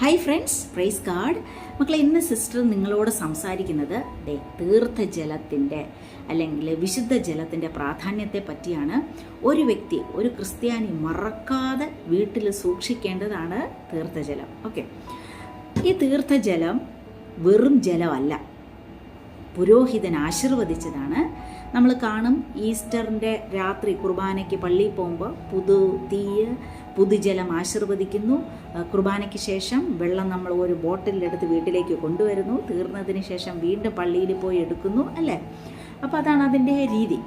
Hi friends price card മക്കളെ ഇന്ന് sister നിങ്ങളോട് സംസാരിക്കുന്നത് ദേ തീർത്ഥജലത്തിന്റെ അല്ലെങ്കിൽ വിശുദ്ധ ജലത്തിന്റെ പ്രാധാന്യത്തെ പറ്റിയാണ്. ഒരു വ്യക്തി ഒരു ക്രിസ്ത്യാനി മറക്കാതെ വീട്ടിൽ സൂക്ഷിക്കേണ്ടതാണ് തീർത്ഥജലം. ഓക്കെ ഈ തീർത്ഥജലം വെറും ജലമല്ല. പുരോഹിതൻ ആശീർവദിച്ചതാണ്. നമ്മൾ കാണും ഈസ്റ്ററിന്റെ രാത്രി കുർബാനയ്ക്ക് പള്ളിയിൽ പോകുമ്പോൾ പുതു തീയ് പുതുജലം ആശീർവദിക്കുന്നു. കുർബാനയ്ക്ക് ശേഷം വെള്ളം നമ്മൾ ഒരു ബോട്ടിലെടുത്ത് വീട്ടിലേക്ക് കൊണ്ടുവരുന്നു. തീർന്നതിന് ശേഷം വീണ്ടും പള്ളിയിൽ പോയി എടുക്കുന്നു അല്ലേ? അപ്പോൾ അതാണ് അതിന്റെ രീതി.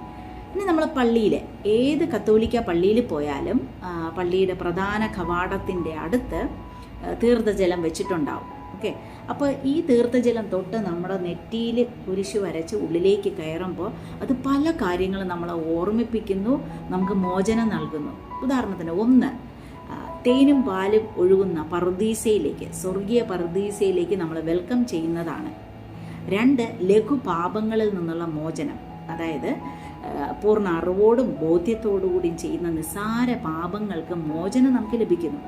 ഇനി നമ്മൾ പള്ളിയിൽ ഏത് കത്തോലിക്ക പള്ളിയിൽ പോയാലും പള്ളിയുടെ പ്രധാന കവാടത്തിന്റെ അടുത്ത് തീർത്ഥജലം വെച്ചിട്ടുണ്ടാവും. ഓക്കെ അപ്പോൾ ഈ തീർത്ഥജലം തൊട്ട് നമ്മുടെ നെറ്റിയിൽ കുരിശ് വരച്ച് ഉള്ളിലേക്ക് കയറുമ്പോൾ അത് പല കാര്യങ്ങളും നമ്മളെ ഓർമ്മിപ്പിക്കുന്നു നമുക്ക് മോചനം നൽകുന്നു. ഉദാഹരണത്തിന് ഒന്ന് തേനും പാലും ഒഴുകുന്ന പറുദീസയിലേക്ക് സ്വർഗീയ പറുദീസയിലേക്ക് നമ്മൾ വെൽക്കം ചെയ്യുന്നതാണ്. രണ്ട് ലഘു പാപങ്ങളിൽ നിന്നുള്ള മോചനം. അതായത് പൂർണ അറിവോടും ബോധ്യത്തോടുകൂടിയും ചെയ്യുന്ന നിസ്സാര പാപങ്ങൾക്ക് മോചനം നമുക്ക് ലഭിക്കുന്നു.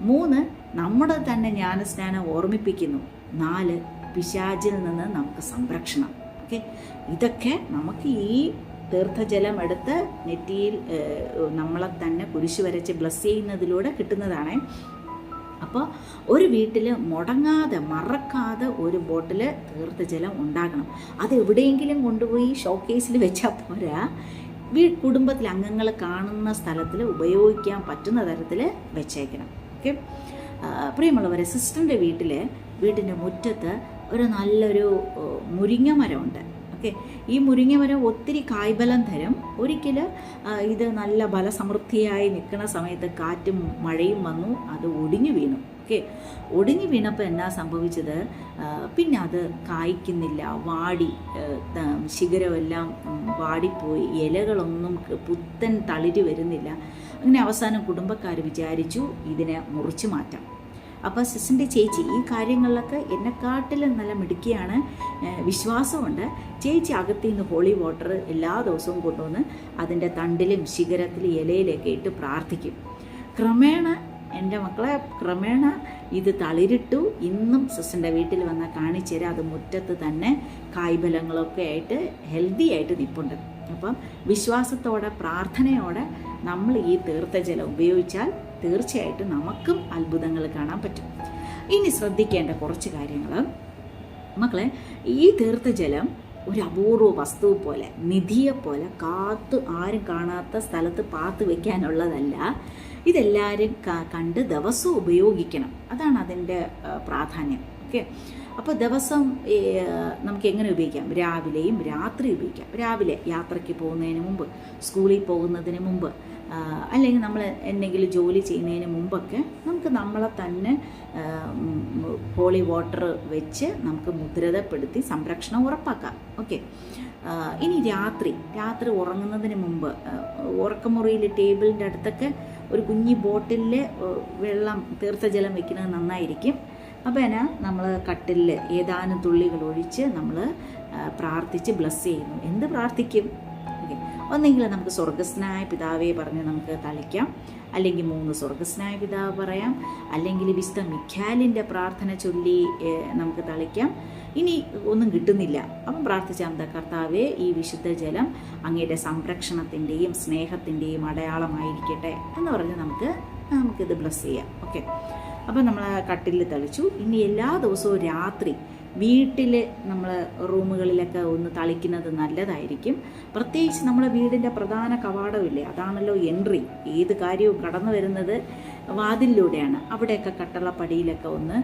മൂന്ന് നമ്മുടെ തന്നെ ജ്ഞാനസ്നാനം ഓർമ്മിപ്പിക്കുന്നു. നാല് പിശാചിൽ നിന്ന് നമുക്ക് സംരക്ഷണം. ഓക്കെ? ഇതൊക്കെ നമുക്ക് ഈ തീർത്ഥജലം എടുത്ത് നെറ്റിയിൽ നമ്മളെ തന്നെ കുരിശ് വരച്ച് ബ്ലസ് ചെയ്യുന്നതിലൂടെ കിട്ടുന്നതാണ്. അപ്പോൾ ഒരു വീട്ടിൽ മുടങ്ങാതെ മറക്കാതെ ഒരു ബോട്ടിൽ തീർത്ത ജലം ഉണ്ടാകണം. അത് എവിടെയെങ്കിലും കൊണ്ടുപോയി ഷോക്കേസിൽ വെച്ചാൽ പോരാ. വീ കുടുംബത്തിലെ അംഗങ്ങൾ കാണുന്ന സ്ഥലത്തിൽ ഉപയോഗിക്കാൻ പറ്റുന്ന തരത്തിൽ വെച്ചേക്കണം. ഓക്കെ? പ്രിയമുള്ളവർ സിസ്റ്ററിന്റെ വീട്ടിൽ വീട്ടിന്റെ മുറ്റത്ത് ഒരു നല്ലൊരു മുരിങ്ങ മരമുണ്ട് ഓക്കെ. ഈ മുരിങ്ങ മരം ഒത്തിരി കായ്ബലം തരും. ഒരിക്കൽ ഇത് നല്ല ബലസമൃദ്ധിയായി നിൽക്കുന്ന സമയത്ത് കാറ്റും മഴയും വന്നു അത് ഒടിഞ്ഞു വീണു. ഓക്കെ. ഒടിഞ്ഞു വീണപ്പോൾ എന്നാ സംഭവിച്ചത്? പിന്നെ അത് കായ്ക്കുന്നില്ല. വാടി ശിഖരമെല്ലാം വാടിപ്പോയി. ഇലകളൊന്നും പുത്തൻ തളിര് വരുന്നില്ല. അങ്ങനെ അവസാനം കുടുംബക്കാർ വിചാരിച്ചു ഇതിനെ മുറിച്ചു മാറ്റാം. അപ്പോൾ സിസിന്റെ ചേച്ചി ഈ കാര്യങ്ങളിലൊക്കെ എന്നെക്കാട്ടിലും നല്ല മിടുക്കിയാണ്. വിശ്വാസമുണ്ട്. ചേച്ചി അകത്തു നിന്ന് ഹോളി വാട്ടർ എല്ലാ ദിവസവും കൊണ്ടുവന്ന് അതിന്റെ തണ്ടിലും ശിഖരത്തിലും ഇലയിലൊക്കെ ഇട്ട് പ്രാർത്ഥിക്കും. ക്രമേണ എന്റെ മക്കളെ ക്രമേണ ഇത് തളിരിട്ടു. ഇന്നും സിസ്റ്ററിന്റെ വീട്ടിൽ വന്നാൽ കാണിച്ചു തരാം. അത് മുറ്റത്ത് തന്നെ കായ്ഫലങ്ങളൊക്കെ ആയിട്ട് ഹെൽത്തി ആയിട്ട് നിൽപ്പുണ്ട് അപ്പം വിശ്വാസത്തോടെ പ്രാർത്ഥനയോടെ നമ്മൾ ഈ തീർത്ഥജലം ഉപയോഗിച്ചാൽ തീർച്ചയായിട്ടും നമുക്കും അത്ഭുതങ്ങൾ കാണാൻ പറ്റും. ഇനി ശ്രദ്ധിക്കേണ്ട കുറച്ച് കാര്യങ്ങൾ മക്കളെ ഈ തീർത്ഥജലം ഒരു അപൂർവ വസ്തു പോലെ നിധിയെ പോലെ കാത്ത് ആരും കാണാത്ത സ്ഥലത്ത് പാത്ത് വെക്കാനുള്ളതല്ല. ഇതെല്ലാവരും കണ്ട് ദിവസവും ഉപയോഗിക്കണം. അതാണ് അതിന്റെ പ്രാധാന്യം. ഓക്കെ? അപ്പോൾ ദിവസം നമുക്ക് എങ്ങനെ ഉപയോഗിക്കാം? രാവിലെയും രാത്രി ഉപയോഗിക്കാം. രാവിലെ യാത്രയ്ക്ക് പോകുന്നതിന് മുമ്പ് സ്കൂളിൽ പോകുന്നതിന് മുമ്പ് അല്ലെങ്കിൽ നമ്മൾ എന്തെങ്കിലും ജോലി ചെയ്യുന്നതിന് മുമ്പൊക്കെ നമുക്ക് നമ്മളെ തന്നെ ഹോളി വാട്ടർ വെച്ച് നമുക്ക് മുദ്രതപ്പെടുത്തി സംരക്ഷണം ഉറപ്പാക്കാം. ഓക്കെ ഇനി രാത്രി രാത്രി ഉറങ്ങുന്നതിന് മുമ്പ് ഉറക്കമുറിയിൽ ടേബിളിന്റെ അടുത്തൊക്കെ ഒരു കുഞ്ഞി ബോട്ടിലിൽ വെള്ളം തീർത്ഥജലം വെക്കുന്നത് നന്നായിരിക്കും. അപ്പോൾ എന്നാ നമ്മൾ കട്ടിലിൽ ഏതാനും തുള്ളികൾ ഒഴിച്ച് നമ്മൾ പ്രാർത്ഥിച്ച് ബ്ലസ് ചെയ്യുന്നു. എന്ത് പ്രാർത്ഥിക്കും? ഒന്നെങ്കിൽ നമുക്ക് സ്വർഗസ്നായ പിതാവേ പറഞ്ഞ് നമുക്ക് തളിക്കാം. അല്ലെങ്കിൽ മൂന്ന് സ്വർഗസ്നായ പിതാവ് പറയാം. അല്ലെങ്കിൽ വിശുദ്ധ മിഖ്യാലിന്റെ പ്രാർത്ഥന ചൊല്ലി നമുക്ക് തളിക്കാം. ഇനി ഒന്നും കിട്ടുന്നില്ല. അപ്പം പ്രാർത്ഥിച്ചാൽ കർത്താവേ ഈ വിശുദ്ധ ജലം അങ്ങയുടെ സംരക്ഷണത്തിന്റെയും സ്നേഹത്തിന്റെയും അടയാളമായിരിക്കട്ടെ എന്ന് പറഞ്ഞ് നമുക്ക് നമുക്കിത് ബ്ലസ് ചെയ്യാം. ഓക്കെ അപ്പം നമ്മൾ കട്ടിലിൽ തളിച്ചു. ഇനി എല്ലാ ദിവസവും രാത്രി വീട്ടിൽ നമ്മൾ റൂമുകളിലൊക്കെ ഒന്ന് തളിക്കുന്നത് നല്ലതായിരിക്കും. പ്രത്യേകിച്ച് നമ്മുടെ വീടിന്റെ പ്രധാന കവാടമില്ലേ അതാണല്ലോ എൻട്രി. ഏത് കാര്യവും കടന്നു വരുന്നത് വാതിലിലൂടെയാണ്. അവിടെയൊക്കെ കട്ടളപ്പടിയിലൊക്കെ ഒന്ന്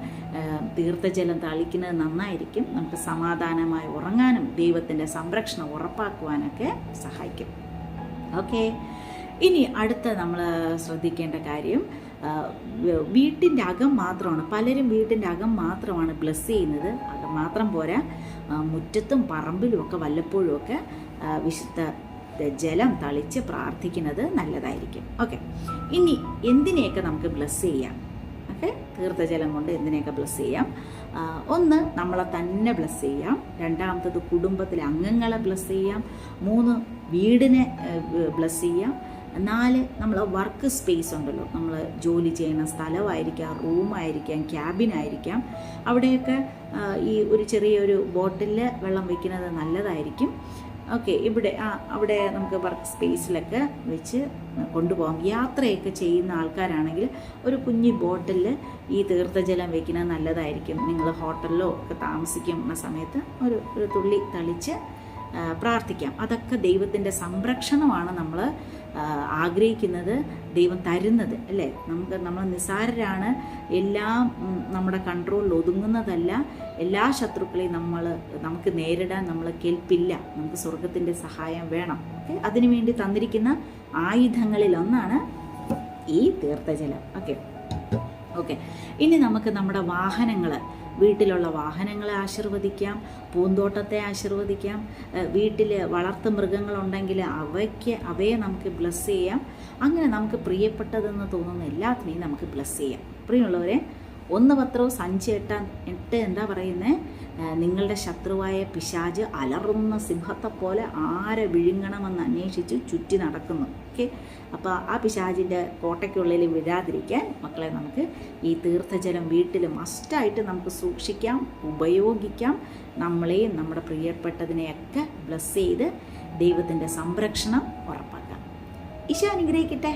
തീർത്ഥജലം തളിക്കുന്നത് നന്നായിരിക്കും. നമുക്ക് സമാധാനമായി ഉറങ്ങാനും ദൈവത്തിന്റെ സംരക്ഷണം ഉറപ്പാക്കുവാനൊക്കെ സഹായിക്കും. ഓക്കെ. ഇനി അടുത്ത നമ്മൾ ശ്രദ്ധിക്കേണ്ട കാര്യം വീട്ടിന്റെ അകം മാത്രമാണ്. പലരും വീട്ടിന്റെ അകം മാത്രമാണ് ബ്ലസ് ചെയ്യുന്നത്. അത് മാത്രം പോരാ. മുറ്റത്തും പറമ്പിലും ഒക്കെ വല്ലപ്പോഴും ഒക്കെ വിശുദ്ധ ജലം തളിച്ച് പ്രാർത്ഥിക്കുന്നത് നല്ലതായിരിക്കും. ഓക്കെ. ഇനി എന്തിനെയൊക്കെ നമുക്ക് ബ്ലസ് ചെയ്യാം? ഓക്കെ. തീർത്ഥജലം കൊണ്ട് എന്തിനെയൊക്കെ ബ്ലസ് ചെയ്യാം? ഒന്ന് നമ്മളെ തന്നെ ബ്ലസ് ചെയ്യാം. രണ്ടാമത്തത് കുടുംബത്തിലെ അംഗങ്ങളെ ബ്ലസ് ചെയ്യാം. മൂന്ന് വീടിനെ ബ്ലസ് ചെയ്യാം. നാല് നമ്മൾ വർക്ക് സ്പേസ് ഉണ്ടല്ലോ. നമ്മൾ ജോലി ചെയ്യുന്ന സ്ഥലമായിരിക്കാം റൂമായിരിക്കാം ക്യാബിനായിരിക്കാം. അവിടെയൊക്കെ ഈ ഒരു ചെറിയൊരു ബോട്ടിലിൽ വെള്ളം വയ്ക്കുന്നത് നല്ലതായിരിക്കും. ഓക്കെ ഇവിടെ ആ അവിടെ നമുക്ക് വർക്ക് സ്പേസിലൊക്കെ വെച്ച് കൊണ്ടുപോകാം. യാത്രയൊക്കെ ചെയ്യുന്ന ആൾക്കാരാണെങ്കിൽ ഒരു കുഞ്ഞു ബോട്ടിലിൽ ഈ തീർത്ഥജലം വെക്കുന്നത് നല്ലതായിരിക്കും. നിങ്ങൾ ഹോട്ടലിലോ ഒക്കെ താമസിക്കുന്ന സമയത്ത് ഒരു ഒരു തുള്ളി തളിച്ച് പ്രാർത്ഥിക്കാം. അതൊക്കെ ദൈവത്തിന്റെ സംരക്ഷണമാണ് നമ്മൾ ആഗ്രഹിക്കുന്നത് ദൈവം തരുന്നത് അല്ലേ? നമുക്ക് നമ്മൾ നിസാരരാണ് എല്ലാം നമ്മുടെ കൺട്രോളിൽ ഒതുങ്ങുന്നതല്ല എല്ലാ ശത്രുക്കളെയും നമ്മൾ നമുക്ക് നേരിടാൻ നമ്മൾ കേൾപ്പില്ല നമുക്ക് സ്വർഗത്തിന്റെ സഹായം വേണം. ഓക്കെ? അതിനുവേണ്ടി തന്നിരിക്കുന്ന ആയുധങ്ങളിൽ ഒന്നാണ് ഈ തീർത്ഥജലം. ഓക്കെ? ഓക്കെ. ഇനി നമുക്ക് നമ്മുടെ വാഹനങ്ങൾ വീട്ടിലുള്ള വാഹനങ്ങളെ ആശീർവദിക്കാം പൂന്തോട്ടത്തെ ആശീർവദിക്കാം വീട്ടിൽ വളർത്തു മൃഗങ്ങളുണ്ടെങ്കിൽ അവയ്ക്ക് അവയെ നമുക്ക് ബ്ലസ് ചെയ്യാം. അങ്ങനെ നമുക്ക് പ്രിയപ്പെട്ടതെന്ന് തോന്നുന്ന എല്ലാത്തിനെയും നമുക്ക് ബ്ലസ് ചെയ്യാം. പ്രിയമുള്ളവരെ ഒന്ന് പത്രവും അഞ്ച് എട്ട എട്ട് എന്താ പറയുന്നത് നിങ്ങളുടെ ശത്രുവായ പിശാജ് അലറുന്ന സിംഹത്തെ പോലെ ആരെ വിഴുങ്ങണമെന്ന് അന്വേഷിച്ച് ചുറ്റി നടക്കുന്നു. ഓക്കെ? അപ്പോൾ ആ പിശാജിന്റെ കോട്ടയ്ക്കുള്ളിൽ വിടാതിരിക്കാൻ മക്കളെ നമുക്ക് ഈ തീർത്ഥജലം വീട്ടിൽ മസ്റ്റായിട്ട് നമുക്ക് സൂക്ഷിക്കാം ഉപയോഗിക്കാം. നമ്മളെയും നമ്മുടെ പ്രിയപ്പെട്ടതിനെയൊക്കെ ബ്ലസ് ചെയ്ത് ദൈവത്തിന്റെ സംരക്ഷണം ഉറപ്പാക്കാം. ഈശോ അനുഗ്രഹിക്കട്ടെ.